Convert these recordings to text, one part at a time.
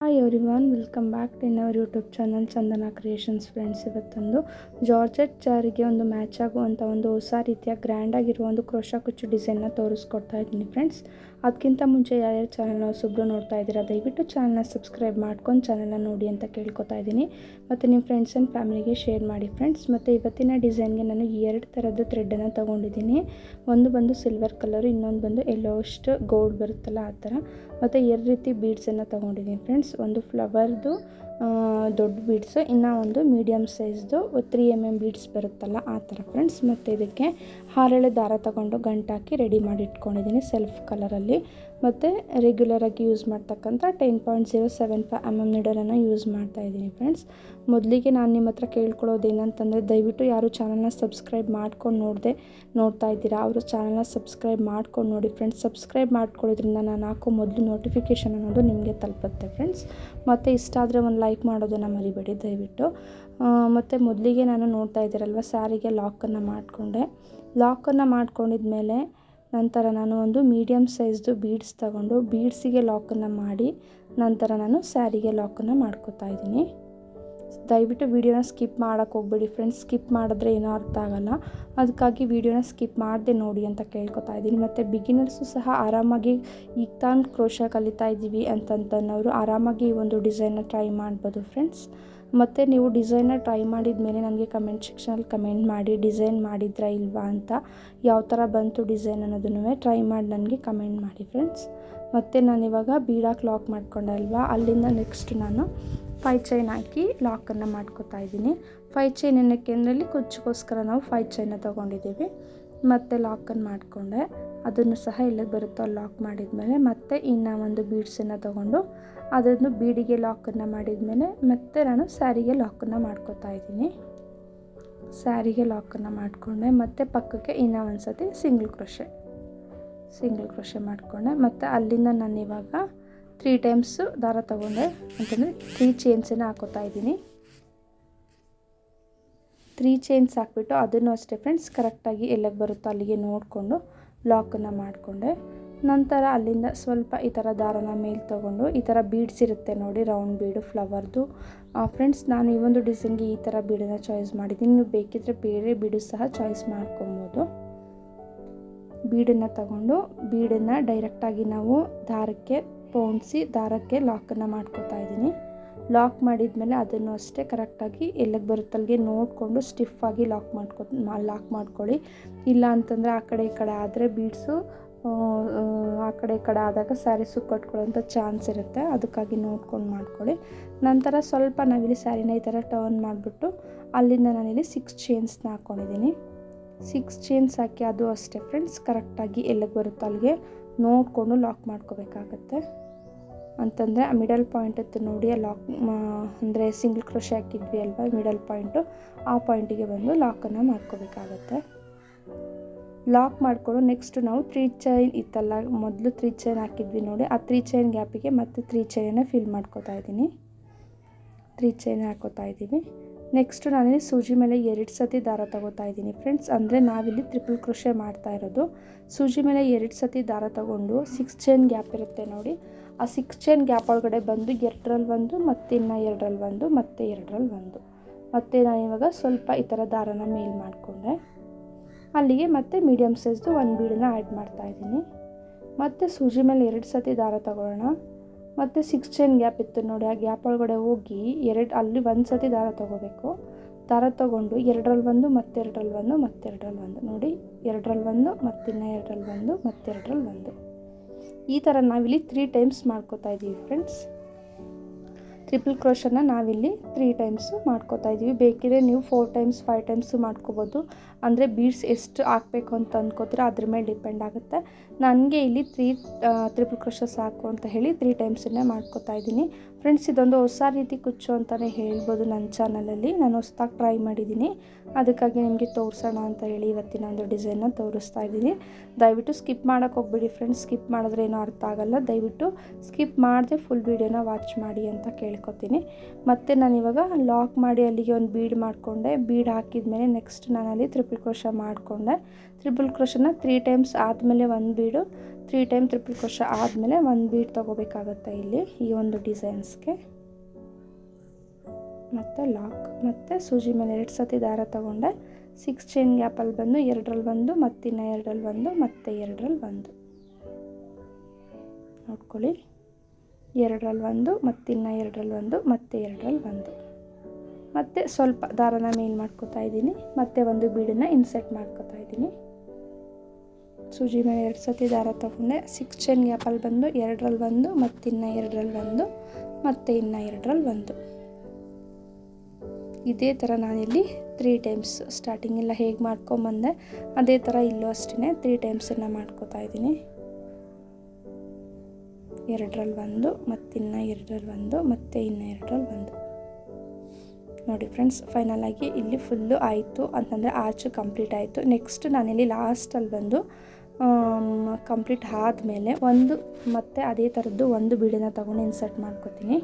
Hi everyone welcome back to in our YouTube channel Chandana creations friends ಇವತ್ತೊಂದು georgette ಚಾರಿಗೆ ಒಂದು match ಆಗುವಂಥ ಒಂದು ಹೊಸ ರೀತಿಯ ಗ್ರ್ಯಾಂಡ್ ಆಗಿರುವ ಒಂದು ಕ್ರೋಶಾ ಕುಚ್ಚು ಡಿಸೈನ್ನ ತೋರಿಸ್ಕೊಡ್ತಾ ಇದ್ದೀನಿ ಫ್ರೆಂಡ್ಸ್ ಅದಕ್ಕಿಂತ ಮುಂಚೆ ಯಾರ್ಯಾರು ಚಾನಲ್ನ ಹೊಸಬ್ರು ನೋಡ್ತಾ ಇದ್ದೀರಾ, ದಯವಿಟ್ಟು ಚಾನಲ್ನ ಸಬ್ಸ್ಕ್ರೈಬ್ ಮಾಡ್ಕೊಂಡು ಚಾನಲ್ನ ನೋಡಿ ಅಂತ ಕೇಳ್ಕೊತಾ ಇದ್ದೀನಿ. ಮತ್ತು ನಿಮ್ಮ ಫ್ರೆಂಡ್ಸ್ ಆ್ಯಂಡ್ ಫ್ಯಾಮಿಲಿಗೆ ಶೇರ್ ಮಾಡಿ ಫ್ರೆಂಡ್ಸ್ ಮತ್ತು ಇವತ್ತಿನ ಡಿಸೈನ್ಗೆ ನಾನು ಎರಡು ಥರದ ಥ್ರೆಡ್ಡನ್ನು ತೊಗೊಂಡಿದ್ದೀನಿ. ಒಂದು ಬಂದು ಸಿಲ್ವರ್ ಕಲರು ಇನ್ನೊಂದು ಬಂದು ಎಲ್ಲೋಷ್ಟು ಗೋಲ್ಡ್ ಬರುತ್ತಲ್ಲ ಆ ಥರ. ಮತ್ತು ಎರಡು ರೀತಿ ಬೀಡ್ಸನ್ನು ತೊಗೊಂಡಿದ್ದೀನಿ ಫ್ರೆಂಡ್ಸ್ ಒಂದು ಫ್ಲವರ್ದು ದೊಡ್ಡ ಬೀಡ್ಸ್ ಇನ್ನೂ ಒಂದು ಮೀಡಿಯಮ್ ಸೈಜ್ದು ತ್ರೀ ಎಂ ಎಂ ಬೀಡ್ಸ್ ಬರುತ್ತಲ್ಲ ಆ ಥರ ಫ್ರೆಂಡ್ಸ್ ಮತ್ತು ಇದಕ್ಕೆ ಹಾರೆಳೆ ದಾರ ತಗೊಂಡು ಗಂಟಾಕಿ ರೆಡಿ ಮಾಡಿ ಇಟ್ಕೊಂಡಿದ್ದೀನಿ ಸೆಲ್ಫ್ ಕಲರಲ್ಲಿ ಮತ್ತು ರೆಗ್ಯುಲರಾಗಿ ಯೂಸ್ ಮಾಡ್ತಕ್ಕಂಥ ten point zero seven five M M ನೀಡಲನ್ನು use ಮಾಡ್ತಾ ಇದ್ದೀನಿ ಫ್ರೆಂಡ್ಸ್ ಮೊದಲಿಗೆ ನಾನು ನಿಮ್ಮ ಹತ್ರ ಕೇಳ್ಕೊಳ್ಳೋದು ಏನಂತಂದರೆ ದಯವಿಟ್ಟು ಯಾರು ಚಾನಲ್ನ ಸಬ್ಸ್ಕ್ರೈಬ್ ಮಾಡ್ಕೊಂಡು ನೋಡದೆ, ನೋಡ್ತಾ ಇದ್ದೀರಾ, ಅವರು ಚಾನಲ್ನ ಸಬ್ಸ್ಕ್ರೈಬ್ ಮಾಡ್ಕೊಂಡು ನೋಡಿ ಫ್ರೆಂಡ್ಸ್ ಸಬ್ಸ್ಕ್ರೈಬ್ ಮಾಡ್ಕೊಳ್ಳೋದ್ರಿಂದ ನಾನು ಹಾಕೋ ಮೊದಲು ನೋಟಿಫಿಕೇಷನ್ ಅನ್ನೋದು ನಿಮಗೆ ತಲುಪುತ್ತೆ ಫ್ರೆಂಡ್ಸ್ ಮತ್ತು ಇಷ್ಟ ಆದರೆ ಒಂದು ಲೈಕ್ ಮಾಡೋದನ್ನು ಮರಿಬೇಡಿ ದಯವಿಟ್ಟು. ಮತ್ತು ಮೊದಲಿಗೆ ನಾನು ನೋಡ್ತಾ ಇದ್ದೀರಲ್ವ ಸ್ಯಾರಿಗೆ ಲಾಕನ್ನು ಮಾಡಿಕೊಂಡೆ. ಲಾಕನ್ನು ಮಾಡ್ಕೊಂಡಿದ್ಮೇಲೆ ನಂತರ ನಾನು ಒಂದು ಮೀಡಿಯಮ್ ಸೈಜ್ದು ಬೀಡ್ಸ್ ತಗೊಂಡು ಬೀಡ್ಸಿಗೆ ಲಾಕನ್ನು ಮಾಡಿ ನಂತರ ನಾನು ಸ್ಯಾರಿಗೆ ಲಾಕನ್ನು ಮಾಡ್ಕೋತಾ ಇದ್ದೀನಿ. ದಯವಿಟ್ಟು ವೀಡಿಯೋನ ಸ್ಕಿಪ್ ಮಾಡೋಕ್ಕೆ ಹೋಗ್ಬೇಡಿ ಫ್ರೆಂಡ್ಸ್. ಸ್ಕಿಪ್ ಮಾಡಿದ್ರೆ ಏನೂ ಅರ್ಥ ಆಗೋಲ್ಲ. ಅದಕ್ಕಾಗಿ ವೀಡಿಯೋನ ಸ್ಕಿಪ್ ಮಾಡದೆ ನೋಡಿ ಅಂತ ಕೇಳ್ಕೊತಾ ಇದ್ದೀನಿ. ಮತ್ತು ಬಿಗಿನರ್ಸು ಸಹ ಆರಾಮಾಗಿ ಈಗ ತಾನು ಕ್ರೋಶ ಕಲಿತಾ ಇದ್ದೀವಿ ಅಂತಂತನವರು ಆರಾಮಾಗಿ ಈ ಒಂದು ಡಿಸೈನ್ನ ಟ್ರೈ ಮಾಡ್ಬೋದು ಫ್ರೆಂಡ್ಸ್. ಮತ್ತು ನೀವು ಡಿಸೈನ್ನ ಟ್ರೈ ಮಾಡಿದ ಮೇಲೆ ನನಗೆ ಕಮೆಂಟ್ ಸೆಕ್ಷನಲ್ಲಿ ಕಮೆಂಟ್ ಮಾಡಿ ಡಿಸೈನ್ ಮಾಡಿದ್ರಾ ಇಲ್ವಾ ಅಂತ ಯಾವ ಥರ ಬಂತು ಡಿಸೈನ್ ಅನ್ನೋದನ್ನು ಟ್ರೈ ಮಾಡಿ ನನಗೆ ಕಮೆಂಟ್ ಮಾಡಿ ಫ್ರೆಂಡ್ಸ್ ಮತ್ತು ಇವಾಗ ಬೀಡಾಕ್ ಲಾಕ್ ಮಾಡ್ಕೊಂಡೆ ಅಲ್ವಾ? ಅಲ್ಲಿಂದ ನೆಕ್ಸ್ಟ್ ನಾನು ಫೈ ಚೈನ್ ಹಾಕಿ ಲಾಕನ್ನು ಮಾಡ್ಕೋತಾ ಇದ್ದೀನಿ. ಫೈ ಚೈನ್ ಏನಕ್ಕೆ ಅಂದರೆ ಕುಚ್ಚಿಗೋಸ್ಕರ ನಾವು ಫೈ ಚೈನ ತೊಗೊಂಡಿದ್ದೀವಿ. ಮತ್ತು ಲಾಕನ್ನು ಮಾಡಿಕೊಂಡೆ. ಅದನ್ನು ಸಹ ಎಲ್ಲಿಗೆ ಬರುತ್ತೋ ಲಾಕ್ ಮಾಡಿದ್ಮೇಲೆ ಮತ್ತೆ ಇನ್ನು ಒಂದು ಬೀಡ್ಸನ್ನು ತೊಗೊಂಡು ಅದನ್ನು ಬೀಡಿಗೆ ಲಾಕನ್ನು ಮಾಡಿದ್ಮೇಲೆ ಮತ್ತೆ ನಾನು ಸ್ಯಾರಿಗೆ ಲಾಕನ್ನು ಮಾಡ್ಕೋತಾ ಇದ್ದೀನಿ. ಸ್ಯಾರಿಗೆ ಲಾಕನ್ನು ಮಾಡಿಕೊಂಡೆ. ಮತ್ತು ಪಕ್ಕಕ್ಕೆ ಇನ್ನೂ ಒಂದು ಸತಿ ಸಿಂಗಲ್ ಕ್ರೋಶೆ ಸಿಂಗಲ್ ಕ್ರೋಶೆ ಮಾಡಿಕೊಂಡೆ. ಮತ್ತು ಅಲ್ಲಿಂದ ನಾನು ಇವಾಗ ತ್ರೀ ಟೈಮ್ಸು ದಾರ ತಗೊಂಡೆ. ಅಂತಂದರೆ ತ್ರೀ ಚೇನ್ಸನ್ನು ಹಾಕೋತಾ ಇದ್ದೀನಿ. ತ್ರೀ ಚೈನ್ಸ್ ಹಾಕ್ಬಿಟ್ಟು ಅದನ್ನು ಅಷ್ಟೇ ಫ್ರೆಂಡ್ಸ್ ಕರೆಕ್ಟಾಗಿ ಎಲ್ಲಿಗೆ ಬರುತ್ತೋ ಅಲ್ಲಿಗೆ ನೋಡಿಕೊಂಡು ಲಾಕನ್ನು ಮಾಡಿಕೊಂಡೆ. ನಂತರ ಅಲ್ಲಿಂದ ಸ್ವಲ್ಪ ಈ ಥರ ದಾರನ ಮೇಲೆ ತೊಗೊಂಡು ಈ ಥರ ಬೀಡ್ಸ್ ಇರುತ್ತೆ ನೋಡಿ ರೌಂಡ್ ಬೀಡು ಫ್ಲವರ್ದು ಫ್ರೆಂಡ್ಸ್ ನಾನು ಈ ಒಂದು ಡಿಸೈನ್ಗೆ ಈ ಥರ ಬೀಡನ್ನು ಚಾಯ್ಸ್ ಮಾಡಿದ್ದೀನಿ. ನೀವು ಬೇಕಿದ್ದರೆ ಬೇರೆ ಬೀಡು ಸಹ ಚಾಯ್ಸ್ ಮಾಡ್ಕೊಬೋದು. ಬೀಡನ್ನು ತಗೊಂಡು ಬೀಡನ್ನು ಡೈರೆಕ್ಟಾಗಿ ನಾವು ದಾರಕ್ಕೆ ಪೋಣಿಸಿ, ದಾರಕ್ಕೆ ಲಾಕನ್ನು ಮಾಡ್ಕೋತಾ ಇದ್ದೀನಿ. ಲಾಕ್ ಮಾಡಿದ್ಮೇಲೆ ಅದನ್ನು ಅಷ್ಟೇ ಕರೆಕ್ಟಾಗಿ ಎಲ್ಲಿಗೆ ಬರುತ್ತಲ್ಲಿಗೆ ನೋಡಿಕೊಂಡು ಸ್ಟಿಫಾಗಿ ಲಾಕ್ ಮಾಡ್ಕೊ ಲಾಕ್ ಮಾಡ್ಕೊಳ್ಳಿ. ಇಲ್ಲ ಅಂತಂದರೆ ಆ ಕಡೆ ಈ ಕಡೆ ಆದರೆ ಬೀಡ್ಸು, ಆ ಕಡೆ ಈ ಕಡೆ ಆದಾಗ ಸ್ಯಾರೀಸು ಕಟ್ಕೊಳ್ಳೋಂಥ ಚಾನ್ಸ್ ಇರುತ್ತೆ. ಅದಕ್ಕಾಗಿ ನೋಡ್ಕೊಂಡು ಮಾಡ್ಕೊಳ್ಳಿ. ನಂತರ ಸ್ವಲ್ಪ ನಾವಿಲ್ಲಿ ಸ್ಯಾರಿನ ಈ ಥರ ಟರ್ನ್ ಮಾಡಿಬಿಟ್ಟು ಅಲ್ಲಿಂದ ನಾನಿಲ್ಲಿ ಸಿಕ್ಸ್ ಚೇನ್ಸ್ನ ಹಾಕ್ಕೊಂಡಿದ್ದೀನಿ ಸಿಕ್ಸ್ ಚೇನ್ಸ್ ಹಾಕಿ ಅದು ಅಷ್ಟೇ ಫ್ರೆಂಡ್ಸ್, ಕರೆಕ್ಟಾಗಿ ಎಲ್ಲಿಗೆ ಬರುತ್ತೆ ಅಲ್ಲಿಗೆ ನೋಡಿಕೊಂಡು ಲಾಕ್ ಮಾಡ್ಕೋಬೇಕಾಗತ್ತೆ. ಅಂತಂದರೆ ಆ ಮಿಡಲ್ ಪಾಯಿಂಟ್ ಇತ್ತು ನೋಡಿ, ಆ ಲಾಕ್ ಅಂದರೆ ಸಿಂಗಲ್ ಕ್ರೋಶ್ ಹಾಕಿದ್ವಿ ಅಲ್ವಾ ಮಿಡಲ್ ಪಾಯಿಂಟು ಆ ಪಾಯಿಂಟಿಗೆ ಬಂದು ಲಾಕನ್ನು ಮಾಡ್ಕೋಬೇಕಾಗತ್ತೆ. ಲಾಕ್ ಮಾಡಿಕೊಂಡು ನೆಕ್ಸ್ಟ್ ನಾವು ತ್ರೀ ಚೈನ್ ಇತ್ತಲ್ಲ, ಮೊದಲು ತ್ರೀ ಚೈನ್ ಹಾಕಿದ್ವಿ ನೋಡಿ, ಆ ತ್ರೀ ಚೈನ್ ಗ್ಯಾಪಿಗೆ ಮತ್ತೆ ತ್ರೀ ಚೈನನ್ನು ಫಿಲ್ ಮಾಡ್ಕೋತಾ ಇದ್ದೀನಿ. ತ್ರೀ ಚೈನ್ ಹಾಕೋತಾ ಇದ್ದೀವಿ. ನೆಕ್ಸ್ಟು ನಾನಿಲ್ಲಿ ಸೂಜಿ ಮೇಲೆ ಎರಡು ಸತಿ ದಾರ ತಗೋತಾ ಇದ್ದೀನಿ ಫ್ರೆಂಡ್ಸ್ ಅಂದರೆ ನಾವಿಲ್ಲಿ ಟ್ರಿಪಲ್ ಕ್ರೋಶೆ ಮಾಡ್ತಾ ಇರೋದು. ಸೂಜಿ ಮೇಲೆ ಎರಡು ಸತಿ ದಾರ ತಗೊಂಡು ಸಿಕ್ಸ್ ಚೈನ್ ಗ್ಯಾಪ್ ಇರುತ್ತೆ ನೋಡಿ ಆ ಸಿಕ್ಸ್ ಚೈನ್ ಗ್ಯಾಪ್ ಒಳಗಡೆ ಬಂದು ಎರಡರಲ್ಲಿ ಒಂದು, ಮತ್ತು ಇನ್ನು ಎರಡರಲ್ಲಿ ಒಂದು, ಮತ್ತು ಎರಡರಲ್ಲಿ ಒಂದು. ಮತ್ತು ನಾನು ಇವಾಗ ಸ್ವಲ್ಪ ಈ ಥರ ದಾರನ ಮೇಲ್ ಮಾಡಿಕೊಂಡೆ. ಅಲ್ಲಿಗೆ ಮತ್ತೆ ಮೀಡಿಯಮ್ ಸೈಜ್ದು ಒಂದು ಬೀಡನ್ನ ಆ್ಯಡ್ ಮಾಡ್ತಾಯಿದ್ದೀನಿ ಮತ್ತು ಸೂಜಿ ಮೇಲೆ ಎರಡು ಸತಿ ದಾರ ತಗೊಳ್ಳೋಣ. ಮತ್ತು ಸಿಕ್ಸ್ ಚೈನ್ ಗ್ಯಾಪ್ ಇತ್ತು ನೋಡಿ, ಆ ಗ್ಯಾಪ್ ಒಳಗಡೆ ಹೋಗಿ ಎರಡು, ಅಲ್ಲಿ ಒಂದು ಸತಿ ದಾರ ತೊಗೋಬೇಕು. ದಾರ ತೊಗೊಂಡು ಎರಡರಲ್ಲಿ ಒಂದು ಮತ್ತೆರಡರಲ್ಲಿ ಒಂದು ಮತ್ತೆರಡರಲ್ಲಿ ಒಂದು. ನೋಡಿ ಎರಡರಲ್ಲಿ ಒಂದು ಮತ್ತಿನ್ನ ಎರಡರಲ್ಲಿ ಒಂದು ಮತ್ತೆರಡರಲ್ಲಿ ಒಂದು. ಈ ಥರ ನಾವಿಲ್ಲಿ ತ್ರೀ ಟೈಮ್ಸ್ ಮಾಡ್ಕೋತಾ ಇದ್ದೀವಿ ಫ್ರೆಂಡ್ಸ್ ಟ್ರಿಪಲ್ ಕ್ರೋಶನ್ನು ನಾವಿಲ್ಲಿ ತ್ರೀ ಟೈಮ್ಸು ಮಾಡ್ಕೋತಾ ಇದ್ದೀವಿ ಬೇಕಿದ್ರೆ ನೀವು ಫೋರ್ ಟೈಮ್ಸ್ ಫೈವ್ ಟೈಮ್ಸು ಮಾಡ್ಕೋಬೋದು. ಅಂದರೆ ಬೀಡ್ಸ್ ಎಷ್ಟು ಹಾಕಬೇಕು ಅಂತ ಅಂದ್ಕೋತೀರ ಅದ್ರ ಮೇಲೆ ಡಿಪೆಂಡ್ ಆಗುತ್ತೆ. ನನಗೆ ಇಲ್ಲಿ ತ್ರೀ ತ್ರಿಪಲ್ ಕ್ರೋಶ ಸಾಕು ಅಂತ ಹೇಳಿ ತ್ರೀ ಟೈಮ್ಸನ್ನೇ ಮಾಡ್ಕೋತಾ ಇದ್ದೀನಿ. ಫ್ರೆಂಡ್ಸ್ ಇದೊಂದು ಹೊಸ ರೀತಿ ಕುಚ್ಚು ಅಂತಲೇ ಹೇಳ್ಬೋದು ನನ್ನ ಚಾನಲಲ್ಲಿ ನಾನು ಹೊಸ್ದಾಗಿ ಟ್ರೈ ಮಾಡಿದ್ದೀನಿ. ಅದಕ್ಕಾಗಿ ನಿಮಗೆ ತೋರಿಸೋಣ ಅಂತ ಹೇಳಿ ಇವತ್ತಿನ ಒಂದು ಡಿಸೈನ್ನ ತೋರಿಸ್ತಾ ಇದ್ದೀನಿ. ದಯವಿಟ್ಟು ಸ್ಕಿಪ್ ಮಾಡೋಕೆ ಹೋಗ್ಬಿಡಿ ಫ್ರೆಂಡ್ಸ್ ಸ್ಕಿಪ್ ಮಾಡಿದ್ರೆ ಏನೂ ಅರ್ಥ ಆಗೋಲ್ಲ. ದಯವಿಟ್ಟು ಸ್ಕಿಪ್ ಮಾಡದೆ ಫುಲ್ ವೀಡಿಯೋನ ವಾಚ್ ಮಾಡಿ ಅಂತ ಕೇಳ್ಕೊತೀನಿ. ಮತ್ತು ನಾನಿವಾಗ ಲಾಕ್ ಮಾಡಿ ಅಲ್ಲಿಗೆ ಒಂದು ಬೀಡ್ ಮಾಡಿಕೊಂಡೆ. ಬೀಡ್ ಹಾಕಿದ್ಮೇಲೆ ನೆಕ್ಸ್ಟ್ ನಾನು ಅಲ್ಲಿ ತ್ರಿಪಲ್ ಕ್ರೋಶ ಮಾಡಿಕೊಂಡೆ. ತ್ರಿಪಲ್ ಕ್ರೋಶನ ತ್ರೀ ಟೈಮ್ಸ್ ಆದಮೇಲೆ ಒಂದು ಬೀಡು. ತ್ರೀ ಟೈಮ್ ತ್ರಿಪಲ್ ಕ್ರೋಶ ಆದಮೇಲೆ ಒಂದು ಬೀಡ್ ತೊಗೋಬೇಕಾಗತ್ತೆ ಇಲ್ಲಿ ಈ ಒಂದು ಡಿಸೈನ್ಸ್ಗೆ ಮತ್ತು ಲಾಕ್ ಮತ್ತು ಸೂಜಿ ಮೇಲೆ ಎರಡು ಸತಿ ದಾರ ತಗೊಂಡೆ. ಸಿಕ್ಸ್ ಚೈನ್ ಗ್ಯಾಪಲ್ಲಿ ಬಂದು ಎರಡರಲ್ಲಿ ಒಂದು, ಮತ್ತಿನ್ನ ಎರಡರಲ್ಲಿ ಒಂದು, ಮತ್ತು ಎರಡರಲ್ಲಿ ಬಂದು ನೋಡ್ಕೊಳ್ಳಿ. ಎರಡರಲ್ಲಿ ಒಂದು, ಮತ್ತಿನ್ನ ಎರಡರಲ್ಲಿ ಒಂದು, ಮತ್ತೆ ಎರಡರಲ್ಲಿ ಒಂದು. ಮತ್ತು ಸ್ವಲ್ಪ ದಾರನ ಮೇಲ್ ಮಾಡ್ಕೋತಾ ಇದ್ದೀನಿ. ಮತ್ತೆ ಒಂದು ಬೀಡನ್ನು ಇನ್ಸರ್ಟ್ ಮಾಡ್ಕೋತಾ ಇದ್ದೀನಿ. ಸೂಜಿ ಮೇಲೆ ಎರಡು ಸತಿ ದಾರ ತಗೊಂಡೆ. ಸಿಕ್ಸ್ ಚೈನ್ ಗ್ಯಾಪಲ್ಲಿ ಬಂದು ಎರಡರಲ್ಲಿ ಒಂದು ಮತ್ತಿನ್ನು ಎರಡರಲ್ಲಿ ಒಂದು, ಮತ್ತು ಇನ್ನು ಎರಡರಲ್ಲಿ ಒಂದು. ಇದೇ ಥರ ನಾನಿಲ್ಲಿ ತ್ರೀ ಟೈಮ್ಸ್ ಸ್ಟಾರ್ಟಿಂಗ್ ಎಲ್ಲ ಹೇಗೆ ಮಾಡ್ಕೊಂಬಂದೆ, ಅದೇ ಥರ ಇಲ್ಲೂ ಅಷ್ಟೇ ತ್ರೀ ಟೈಮ್ಸನ್ನು ಮಾಡ್ಕೋತಾ ಇದ್ದೀನಿ. ಎರಡರಲ್ಲಿ ಒಂದು ಮತ್ತಿನ್ನ ಎರಡರಲ್ಲಿ ಒಂದು, ಮತ್ತು ಇನ್ನು ಎರಡರಲ್ಲಿ ಒಂದು. ನೋಡಿ ಫ್ರೆಂಡ್ಸ್ ಫೈನಲ್ ಆಗಿ ಇಲ್ಲಿ ಫುಲ್ಲು ಆಯಿತು ಅಂತಂದರೆ ಆರ್ಚ್ ಕಂಪ್ಲೀಟ್ ಆಯಿತು. ನೆಕ್ಸ್ಟ್ ನಾನಿಲ್ಲಿ ಲಾಸ್ಟಲ್ಲಿ ಬಂದು ಕಂಪ್ಲೀಟ್ ಆದಮೇಲೆ ಒಂದು ಮತ್ತೆ ಅದೇ ಥರದ್ದು ಒಂದು ಬೀಡನ್ನ ತೊಗೊಂಡು ಇನ್ಸರ್ಟ್ ಮಾಡ್ಕೋತೀನಿ.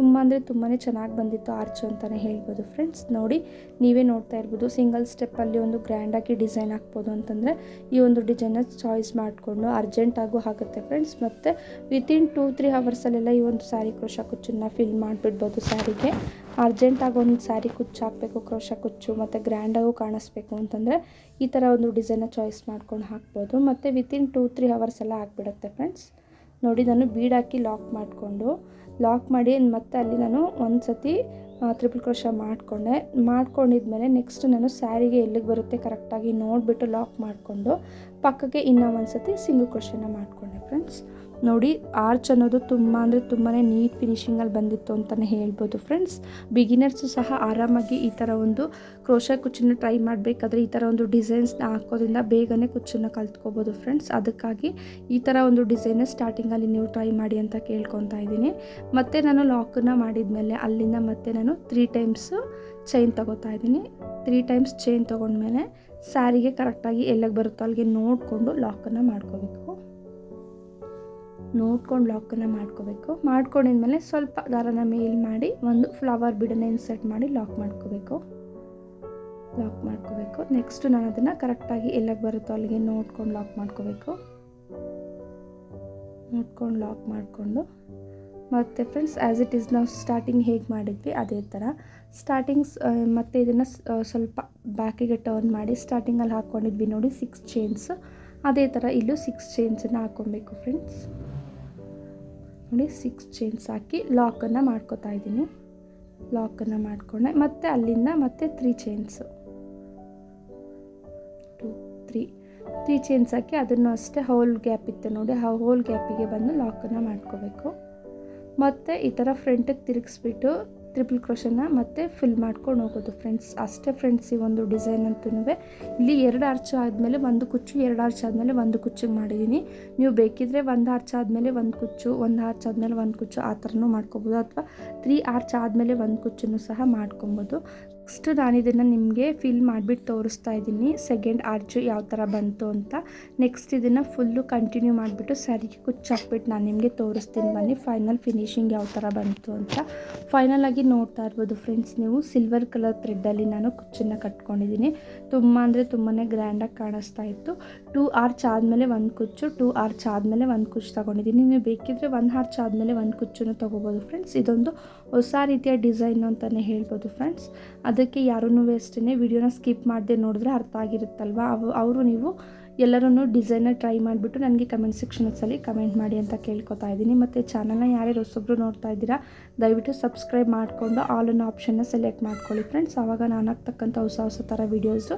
ತುಂಬ ಅಂದರೆ ತುಂಬಾ ಚೆನ್ನಾಗಿ ಬಂದಿತ್ತು ಆರ್ಚು ಅಂತಲೇ ಹೇಳ್ಬೋದು ಫ್ರೆಂಡ್ಸ್ ನೋಡಿ, ನೀವೇ ನೋಡ್ತಾ ಇರ್ಬೋದು ಸಿಂಗಲ್ ಸ್ಟೆಪ್ಪಲ್ಲಿ ಒಂದು ಗ್ರ್ಯಾಂಡಾಗಿ ಡಿಸೈನ್ ಹಾಕ್ಬೋದು ಅಂತಂದರೆ ಈ ಒಂದು ಡಿಸೈನ ಚಾಯ್ಸ್ ಮಾಡಿಕೊಂಡು ಅರ್ಜೆಂಟಾಗೂ ಆಗುತ್ತೆ ಫ್ರೆಂಡ್ಸ್ ಮತ್ತು ವಿತಿನ್ ಟೂ ತ್ರೀ ಅವರ್ಸಲ್ಲೆಲ್ಲ ಈ ಒಂದು ಸ್ಯಾರಿ ಕ್ರೋಶ ಕುಚ್ಚನ್ನು ಫಿಲ್ ಮಾಡಿಬಿಡ್ಬೋದು ಸ್ಯಾರಿಗೆ ಅರ್ಜೆಂಟಾಗಿ ಒಂದು ಸ್ಯಾರಿ ಕುಚ್ಚು ಹಾಕಬೇಕು ಕ್ರೋಶ ಕುಚ್ಚು, ಮತ್ತು ಗ್ರ್ಯಾಂಡಾಗೂ ಕಾಣಿಸ್ಬೇಕು ಅಂತಂದರೆ ಈ ಥರ ಒಂದು ಡಿಸೈನ ಚಾಯ್ಸ್ ಮಾಡ್ಕೊಂಡು ಹಾಕ್ಬೋದು. ಮತ್ತು ವಿತಿನ್ ಟೂ ತ್ರೀ ಅವರ್ಸ್ ಎಲ್ಲ ಆಗಿಬಿಡುತ್ತೆ ಫ್ರೆಂಡ್ಸ್ ನೋಡಿ ನಾನು ಬೀಡ್ ಹಾಕಿ ಲಾಕ್ ಮಾಡಿಕೊಂಡು ಲಾಕ್ ಮಾಡಿ ಮತ್ತೆ ಅಲ್ಲಿ ನಾನು ಒಂದು ಸತಿ ತ್ರಿಪಲ್ ಕ್ರೋಶ ಮಾಡಿಕೊಂಡೆ. ಮಾಡ್ಕೊಂಡಿದ್ಮೇಲೆ ನೆಕ್ಸ್ಟ್ ನಾನು ಸ್ಯಾರಿಗೆ ಎಲ್ಲಿಗೆ ಬರುತ್ತೆ ಕರೆಕ್ಟಾಗಿ ನೋಡಿಬಿಟ್ಟು ಲಾಕ್ ಮಾಡಿಕೊಂಡು ಪಕ್ಕಕ್ಕೆ ಇನ್ನೂ ಒಂದು ಸತಿ ಸಿಂಗಲ್ ಕ್ರೋಶನ ಮಾಡಿಕೊಂಡೆ ಫ್ರೆಂಡ್ಸ್ ನೋಡಿ ಆರ್ಚ್ ಅನ್ನೋದು ತುಂಬ ಅಂದರೆ ತುಂಬಾ ನೀಟ್ ಫಿನಿಶಿಂಗಲ್ಲಿ ಬಂದಿತ್ತು ಅಂತಲೇ ಹೇಳ್ಬೋದು ಫ್ರೆಂಡ್ಸ್ ಬಿಗಿನರ್ಸು ಸಹ ಆರಾಮಾಗಿ ಈ ಥರ ಒಂದು ಕ್ರೋಶ ಕುಚ್ಚನ್ನು ಟ್ರೈ ಮಾಡಬೇಕಾದ್ರೆ ಈ ಥರ ಒಂದು ಡಿಸೈನ್ಸ್ನ ಹಾಕೋದ್ರಿಂದ ಬೇಗನೆ ಕುಚ್ಚನ್ನು ಕಲ್ತ್ಕೋಬೋದು ಫ್ರೆಂಡ್ಸ್ ಅದಕ್ಕಾಗಿ ಈ ಥರ ಒಂದು ಡಿಸೈನ್ ಸ್ಟಾರ್ಟಿಂಗಲ್ಲಿ ನೀವು ಟ್ರೈ ಮಾಡಿ ಅಂತ ಕೇಳ್ಕೊತಾ ಇದ್ದೀನಿ. ಮತ್ತು ನಾನು ಲಾಕನ್ನು ಮಾಡಿದ್ಮೇಲೆ ಅಲ್ಲಿಂದ ಮತ್ತೆ ನಾನು ತ್ರೀ ಟೈಮ್ಸು ಚೈನ್ ತಗೋತಾ ಇದ್ದೀನಿ. ತ್ರೀ ಟೈಮ್ಸ್ ಚೈನ್ ತೊಗೊಂಡ್ಮೇಲೆ ಸ್ಯಾರಿಗೆ ಕರೆಕ್ಟಾಗಿ ಎಲ್ಲಿಗೆ ಬರುತ್ತೋ ಅಲ್ಲಿಗೆ ನೋಡಿಕೊಂಡು ಲಾಕನ್ನು ಮಾಡ್ಕೋಬೇಕು. ನೋಡ್ಕೊಂಡು ಲಾಕನ್ನು ಮಾಡ್ಕೋಬೇಕು. ಮಾಡ್ಕೊಂಡಿದ್ಮೇಲೆ ಸ್ವಲ್ಪ ದಾರನ ಮೇಲ್ ಮಾಡಿ ಒಂದು ಫ್ಲವರ್ ಬಿಡನ್ನ ಇನ್ಸರ್ಟ್ ಮಾಡಿ ಲಾಕ್ ಮಾಡ್ಕೋಬೇಕು. ಲಾಕ್ ಮಾಡ್ಕೋಬೇಕು. ನೆಕ್ಸ್ಟ್ ನಾನು ಅದನ್ನು ಕರೆಕ್ಟಾಗಿ ಎಲ್ಲಿಗೆ ಬರುತ್ತೋ ಅಲ್ಲಿಗೆ ನೋಡ್ಕೊಂಡು ಲಾಕ್ ಮಾಡ್ಕೋಬೇಕು. ನೋಡ್ಕೊಂಡು ಲಾಕ್ ಮಾಡಿಕೊಂಡು ಮತ್ತು ಫ್ರೆಂಡ್ಸ್ ಆ್ಯಸ್ ಇಟ್ ಈಸ್ ನಾವು ಸ್ಟಾರ್ಟಿಂಗ್ ಹೇಗೆ ಮಾಡಿದ್ವಿ? ಅದೇ ಥರ ಸ್ಟಾರ್ಟಿಂಗ್ಸ್ ಮತ್ತು ಇದನ್ನು ಸ್ವಲ್ಪ ಬ್ಯಾಕಿಗೆ ಟರ್ನ್ ಮಾಡಿ ಸ್ಟಾರ್ಟಿಂಗಲ್ಲಿ ಹಾಕ್ಕೊಂಡಿದ್ವಿ ನೋಡಿ ಸಿಕ್ಸ್ ಚೈನ್ಸ್ ಅದೇ ಥರ ಇಲ್ಲೂ ಸಿಕ್ಸ್ ಚೈನ್ಸನ್ನು ಹಾಕ್ಕೊಬೇಕು ಫ್ರೆಂಡ್ಸ್ ನೋಡಿ ಸಿಕ್ಸ್ ಚೈನ್ಸ್ ಹಾಕಿ ಲಾಕನ್ನು ಮಾಡ್ಕೋತಾ ಇದ್ದೀನಿ. ಲಾಕನ್ನು ಮಾಡಿಕೊಂಡೆ. ಮತ್ತು ಅಲ್ಲಿಂದ ಮತ್ತೆ three chains two three three chains ಹಾಕಿ ಅದನ್ನು ಅಷ್ಟೇ ಹೋಲ್ ಗ್ಯಾಪ್ ಇತ್ತು ನೋಡಿ, ಆ ಹೋಲ್ ಗ್ಯಾಪಿಗೆ ಬಂದು ಲಾಕನ್ನು ಮಾಡ್ಕೋಬೇಕು. ಮತ್ತು ಈ ಥರ ಫ್ರಂಟಿಗೆ ತಿರುಗಿಸ್ಬಿಟ್ಟು ತ್ರಿಪಲ್ ಕ್ರೋಶನ ಮತ್ತೆ ಫಿಲ್ ಮಾಡ್ಕೊಂಡು ಹೋಗೋದು ಫ್ರೆಂಡ್ಸ್ ಅಷ್ಟೇ ಫ್ರೆಂಡ್ಸ್ ಈ ಒಂದು ಡಿಸೈನ್ ಅಂತೂ ಇಲ್ಲಿ ಎರಡು ಆರ್ಚ್ ಆದಮೇಲೆ ಒಂದು ಕುಚ್ಚು, ಎರಡು ಆರ್ಚ್ ಆದಮೇಲೆ ಒಂದು ಕುಚ್ಚಿಗೆ ಮಾಡಿದ್ದೀನಿ ನೀವು ಬೇಕಿದ್ರೆ ಒಂದು ಆರ್ಚ್ ಆದಮೇಲೆ ಒಂದು ಕುಚ್ಚು, ಒಂದು ಆರ್ಚ್ ಆದಮೇಲೆ ಒಂದು ಕುಚ್ಚು, ಆ ಥರನೂ ಮಾಡ್ಕೊಬೋದು. ಅಥವಾ ತ್ರೀ ಆರ್ಚ್ ಆದಮೇಲೆ ಒಂದು ಕುಚ್ಚನ್ನು ಸಹ ಮಾಡ್ಕೊಬೋದು. ನೆಕ್ಸ್ಟ್ ನಾನು ಇದನ್ನು ನಿಮಗೆ ಫಿಲ್ ಮಾಡಿಬಿಟ್ಟು ತೋರಿಸ್ತಾ ಇದ್ದೀನಿ. ಸೆಕೆಂಡ್ ಆರ್ಚು ಯಾವ ಥರ ಬಂತು ಅಂತ. ನೆಕ್ಸ್ಟ್ ಇದನ್ನು ಫುಲ್ಲು ಕಂಟಿನ್ಯೂ ಮಾಡಿಬಿಟ್ಟು ಸರಿಗೆ ಕುಚ್ಚಾಕ್ಬಿಟ್ಟು ನಾನು ನಿಮಗೆ ತೋರಿಸ್ತೀನಿ ಬನ್ನಿ. ಫೈನಲ್ ಫಿನಿಶಿಂಗ್ ಯಾವ ಥರ ಬಂತು ಅಂತ. ಫೈನಲ್ ಆಗಿ ನೋಡ್ತಾ ಇರ್ಬೋದು ಫ್ರೆಂಡ್ಸ್ ನೀವು. ಸಿಲ್ವರ್ ಕಲರ್ ಥ್ರೆಡ್ಡಲ್ಲಿ ನಾನು ಕುಚ್ಚನ್ನು ಕಟ್ಕೊಂಡಿದ್ದೀನಿ. ತುಂಬ ಅಂದರೆ ತುಂಬಾ ಗ್ರ್ಯಾಂಡಾಗಿ ಕಾಣಿಸ್ತಾ ಇತ್ತು. ಟೂ ಆರ್ಚ್ ಆದಮೇಲೆ ಒಂದು ಕುಚ್ಚು ಟೂ ಆರ್ಚ್ ಆದಮೇಲೆ ಒಂದು ಕುಚ್ಚು ತೊಗೊಂಡಿದ್ದೀನಿ. ನೀವು ಬೇಕಿದ್ರೆ ಒಂದು ಆರ್ಚ್ ಆದಮೇಲೆ ಒಂದು ಕುಚ್ಚನ್ನು ತೊಗೋಬೋದು ಫ್ರೆಂಡ್ಸ್ ಇದೊಂದು ಹೊಸ ರೀತಿಯ ಡಿಸೈನ್ ಅಂತಲೇ ಹೇಳ್ಬೋದು ಫ್ರೆಂಡ್ಸ್ ಅದಕ್ಕೆ ಯಾರೂ ಅಷ್ಟೇ ವಿಡಿಯೋನ ಸ್ಕಿಪ್ ಮಾಡದೆ ನೋಡಿದ್ರೆ ಅರ್ಥ ಆಗಿರುತ್ತಲ್ವ? ಅವು, ಅವರು ನೀವು ಎಲ್ಲರೂ ಡಿಸೈನ ಟ್ರೈ ಮಾಡಿಬಿಟ್ಟು ನನಗೆ ಕಮೆಂಟ್ ಸೆಕ್ಷನ್ಸಲ್ಲಿ ಕಮೆಂಟ್ ಮಾಡಿ ಅಂತ ಕೇಳ್ಕೊತಾ ಇದ್ದೀನಿ. ಮತ್ತು ಚಾನಲ್ನ ಯಾರ್ಯಾರು ಹೊಸೊಬ್ರು ನೋಡ್ತಾ ಇದ್ದೀರಾ, ದಯವಿಟ್ಟು ಸಬ್ಸ್ಕ್ರೈಬ್ ಮಾಡಿಕೊಂಡು ಆಲ್ ಅನ್ ಆಪ್ಷನ್ನ ಸೆಲೆಕ್ಟ್ ಮಾಡ್ಕೊಳ್ಳಿ ಫ್ರೆಂಡ್ಸ್ ಆವಾಗ ನಾನು ಹಾಕ್ತಕ್ಕಂಥ ಹೊಸ ಹೊಸ ಥರ ವೀಡಿಯೋಸು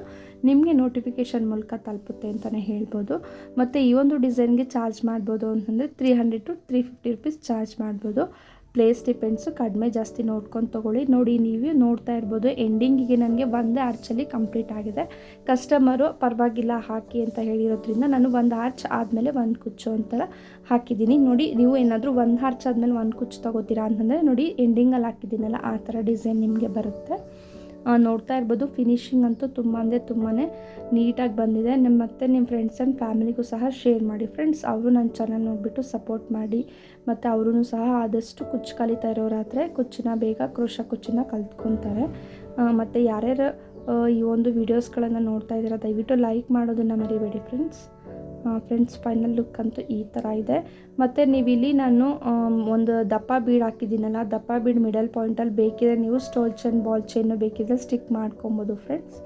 ನಿಮಗೆ ನೋಟಿಫಿಕೇಷನ್ ಮೂಲಕ ತಲುಪುತ್ತೆ ಅಂತಲೇ ಹೇಳ್ಬೋದು. ಮತ್ತು ಈ ಒಂದು ಡಿಸೈನ್ಗೆ ಚಾರ್ಜ್ ಮಾಡ್ಬೋದು ಅಂತಂದರೆ three hundred to three fifty rupees charge ಮಾಡ್ಬೋದು. ಪ್ಲೇಸ್ ಡಿಪೆಂಡ್ಸು ಕಡಿಮೆ ಜಾಸ್ತಿ ನೋಡ್ಕೊಂಡು ತೊಗೊಳ್ಳಿ. ನೋಡಿ, ನೀವು ನೋಡ್ತಾ ಇರ್ಬೋದು ಎಂಡಿಂಗಿಗೆ ನನಗೆ ಒಂದೇ ಆರ್ಚಲ್ಲಿ ಕಂಪ್ಲೀಟ್ ಆಗಿದೆ. ಕಸ್ಟಮರು ಪರವಾಗಿಲ್ಲ, ಹಾಕಿ ಅಂತ ಹೇಳಿರೋದ್ರಿಂದ ನಾನು ಒಂದು ಆರ್ಚ್ ಆದಮೇಲೆ ಒಂದು ಕುಚ್ಚು ಅಂತರ ಹಾಕಿದ್ದೀನಿ. ನೋಡಿ, ನೀವು ಏನಾದರೂ ಒಂದು ಆರ್ಚ್ ಆದಮೇಲೆ ಒಂದು ಕುಚ್ಚು ತೊಗೋತೀರಾ ಅಂತಂದರೆ, ನೋಡಿ ಎಂಡಿಂಗಲ್ಲಿ ಹಾಕಿದ್ದೀನಲ್ಲ, ಆ ಥರ ಡಿಸೈನ್ ನಿಮಗೆ ಬರುತ್ತೆ. ನೋಡ್ತಾ ಇರ್ಬೋದು. ಫಿನಿಶಿಂಗ್ ಅಂತೂ ತುಂಬ ಅಂದರೆ ತುಂಬಾ ನೀಟಾಗಿ ಬಂದಿದೆ. ನಿಮ್ಮ ಮತ್ತು ನಿಮ್ಮ ಫ್ರೆಂಡ್ಸ್ ಆ್ಯಂಡ್ ಫ್ಯಾಮಿಲಿಗೂ ಸಹ ಶೇರ್ ಮಾಡಿ. ಫ್ರೆಂಡ್ಸ್ ಅವರು ನನ್ನ ಚಾನಲ್ ನೋಡಿಬಿಟ್ಟು ಸಪೋರ್ಟ್ ಮಾಡಿ. ಮತ್ತು ಅವರು ಸಹ ಆದಷ್ಟು ಕುಚ್ಚು ಕಲಿತಾ ಇರೋರಾದರೆ ಕುಚ್ಚಿನ ಬೇಗ, ಕ್ರೋಶ ಕುಚ್ಚಿನ ಕಲ್ತ್ಕೊತಾರೆ. ಮತ್ತು ಯಾರ್ಯಾರು ಈ ಒಂದು ವೀಡಿಯೋಸ್ಗಳನ್ನು ನೋಡ್ತಾ ಇದ್ದೀರಾ, ದಯವಿಟ್ಟು ಲೈಕ್ ಮಾಡೋದನ್ನು ಮರಿಬೇಡಿ ಫ್ರೆಂಡ್ಸ್ ಫ್ರೆಂಡ್ಸ್ ಫೈನಲ್ ಲುಕ್ ಅಂತೂ ಈ ಥರ ಇದೆ. ಮತ್ತು ನೀವು ಇಲ್ಲಿ ನಾನು ಒಂದು ದಪ್ಪ ಬೀಡ್ ಹಾಕಿದ್ದೀನಲ್ಲ ದಪ್ಪ ಬೀಡ್ ಮಿಡಲ್ ಪಾಯಿಂಟಲ್ಲಿ ಬೇಕಿದ್ರೆ ನೀವು ಸ್ಟೋಲ್ ಚೈನ್ ಬಾಲ್ ಚೈನು ಬೇಕಿದ್ರೆ ಸ್ಟಿಕ್ ಮಾಡ್ಕೊಬೋದು ಫ್ರೆಂಡ್ಸ್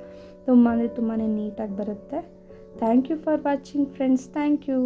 ತುಂಬ ಅಂದರೆ ತುಂಬಾ ನೀಟಾಗಿ ಬರುತ್ತೆ. Thank you for watching friends thank you